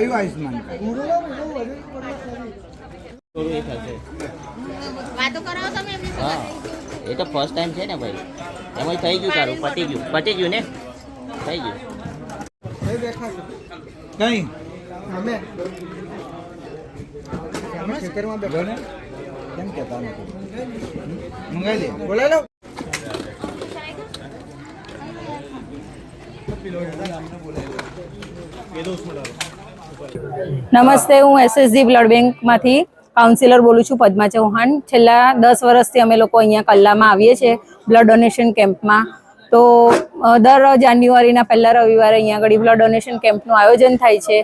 નું આયુષ્માન. હા એ તો ફર્સ્ટ ટાઈમ છે ને ભાઈ. એમાં થઈ ગયું તારું પતી ગયું. પતી ગયું ને? થઈ ગયું. કઈ અમે? અમે ખેતરમાં બેઠો. ને. કેમ કહેતા નથી? મંગાવી દે બોલાવી લો નમસ્તે, હું એસએસજી બ્લડ બેંકમાંથી કાઉન્સિલર બોલું છું પદ્મા ચૌહાણ. છેલ્લા દસ વર્ષથી અમે લોકો અહીંયા કલ્લામાં આવીએ છીએ બ્લડ ડોનેશન કેમ્પમાં તો દર જાન્યુઆરીના પહેલા રવિવારે અહીંયા આગળ બ્લડ ડોનેશન કેમ્પનું આયોજન થાય છે.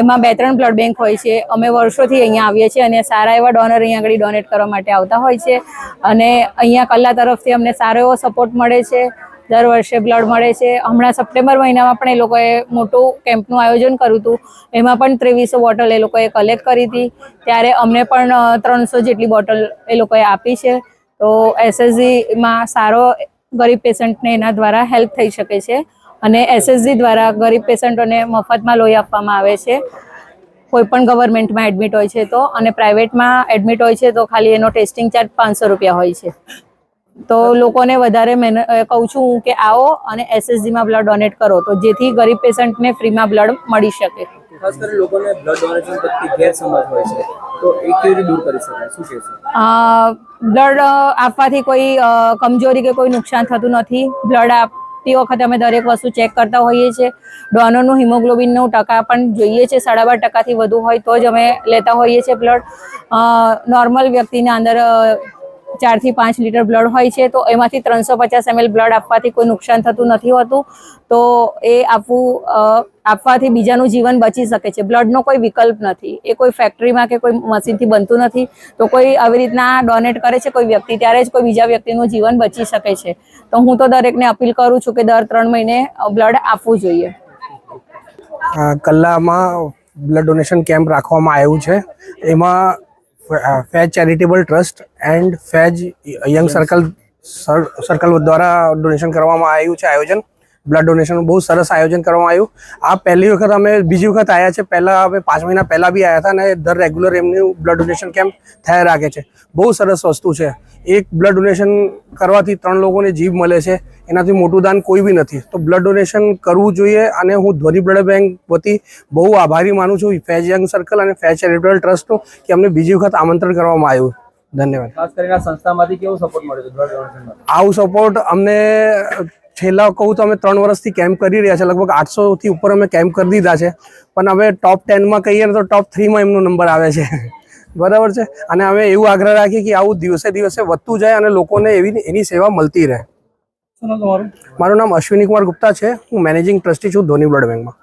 એમાં બે ત્રણ બ્લડ બેંક હોય છે. અમે વર્ષોથી અહીંયા આવીએ છીએ અને સારા એવા ડોનર અહીંયા આગળ ડોનેટ કરવા માટે આવતા હોય છે. અને અહીંયા કલ્લા તરફથી અમને સારો એવો સપોર્ટ મળે છે. દર વર્ષે બ્લડ મળે છે. હમણાં સપ્ટેમ્બર મહિનામાં પણ એ લોકોએ મોટું કેમ્પનું આયોજન કર્યું હતું. એમાં પણ ત્રેવીસો બોટલ એ લોકોએ કલેક્ટ કરી હતી. ત્યારે અમને પણ ત્રણસો જેટલી બોટલ એ લોકોએ આપી છે. તો એસએસજીમાં સારો ગરીબ પેશન્ટને એના દ્વારા હેલ્પ થઈ શકે છે. અને એસએસજી દ્વારા ગરીબ પેશન્ટોને મફતમાં લોહી આપવામાં આવે છે. કોઈ પણ ગવર્મેન્ટમાં એડમિટ હોય છે તો. અને પ્રાઇવેટમાં એડમિટ હોય છે તો ખાલી એનો ટેસ્ટિંગ ચાર્જ પાંચસો રૂપિયા હોય છે. તો લોકોને વધારે કહું છું કે આવો અને એસએસજીમાં બ્લડ ડોનેટ કરો તો જેથી ગરીબ પેશન્ટને ફ્રીમાં બ્લડ મળી શકે. ખાસ કરીને લોકોને બ્લડ ડોનેશન પ્રત્યે ગેરસમજ હોય છે. તો એ કેવી રીતે દૂર કરી શકાય? શું કહેશો બ્લડ આપવાથી કોઈ કમજોરી કે કોઈ નુકસાન થતું નથી. બ્લડ આપતી વખતે અમે દરેક વસ્તુ ચેક કરતા હોઈએ છીએ. ડોનરનું હિમોગ્લોબિનનું ટકા પણ જોઈએ છે. સાડા બાર ટકાથી વધુ હોય તો જ અમે લેતા હોઈએ છીએ બ્લડ નોર્મલ વ્યક્તિના અંદર ચારથી પાંચ લીટર બ્લડ હોય છે, તો એમાંથી ત્રણસો પચાસ એમએલ બ્લડ આપવાથી કોઈ નુકસાન થતું નથી હોતું. તો એ આપવું આપવાથી બીજાનું જીવન બચી શકે છે. બ્લડનો કોઈ વિકલ્પ નથી. એ કોઈ ફેક્ટરીમાં કે કોઈ મશીનથી બનતું નથી. તો કોઈ આવી રીતના ડોનેટ કરે છે કોઈ વ્યક્તિ, ત્યારે જ કોઈ બીજા વ્યક્તિનું જીવન બચી શકે છે. તો હું તો દરેકને અપીલ કરું છું કે દર ત્રણ મહિને બ્લડ આપવું જોઈએ. કલ્લામાં બ્લડ ડોનેશન કેમ્પ રાખવામાં આવ્યું છે. એમાં Faiz charitable trust and Faiz young circle sir- circle દ્વારા ડોનેશન કરવામાં આવ્યું છે આયોજન. બ્લડ ડોનેશન બહુ સરસ આયોજન કરવામાં આવ્યું. આ પહેલી વખત અમે બીજી વખત આવ્યા છે. પહેલાં અમે પાંચ મહિના પહેલાં બી આવ્યા હતા અને દર રેગ્યુલર એમનું બ્લડ ડોનેશન કેમ્પ થયા રાખે છે. બહુ સરસ વસ્તુ છે. એક બ્લડ ડોનેશન કરવાથી ત્રણ લોકોને જીવ મળે છે. એનાથી મોટું દાન કોઈ બી નથી. તો બ્લડ ડોનેશન કરવું જોઈએ અને હું ધ્વનિ બ્લડ બેંક વતી બહુ આભારી માનું છું ફેજ યંગ સર્કલ અને ફેજ ચેરિટેબલ ટ્રસ્ટનું કે અમને બીજી વખત આમંત્રણ કરવામાં આવ્યું. ધન્યવાદ. ખાસ કરીને સંસ્થામાંથી કેવો સપોર્ટ મળ્યો આવું સપોર્ટ અમને છેલ્લા કહું તો અમે ત્રણ વર્ષથી કેમ્પ કરી રહ્યા છે. લગભગ આઠસોથી ઉપર અમે કેમ્પ કરી દીધા છે. પણ હવે ટોપ ટેનમાં કહીએ ને તો ટોપ થ્રીમાં એમનો નંબર આવે છે. બરાબર છે? અને અમે એવું આગ્રહ રાખીએ કે આવું દિવસે દિવસે વધતું જાય અને લોકોને એવી એની સેવા મળતી રહે. મારું નામ અશ્વિની કુમાર ગુપ્તા છે. હું મેનેજિંગ ટ્રસ્ટી છું ધોની બ્લડ બેંકમાં.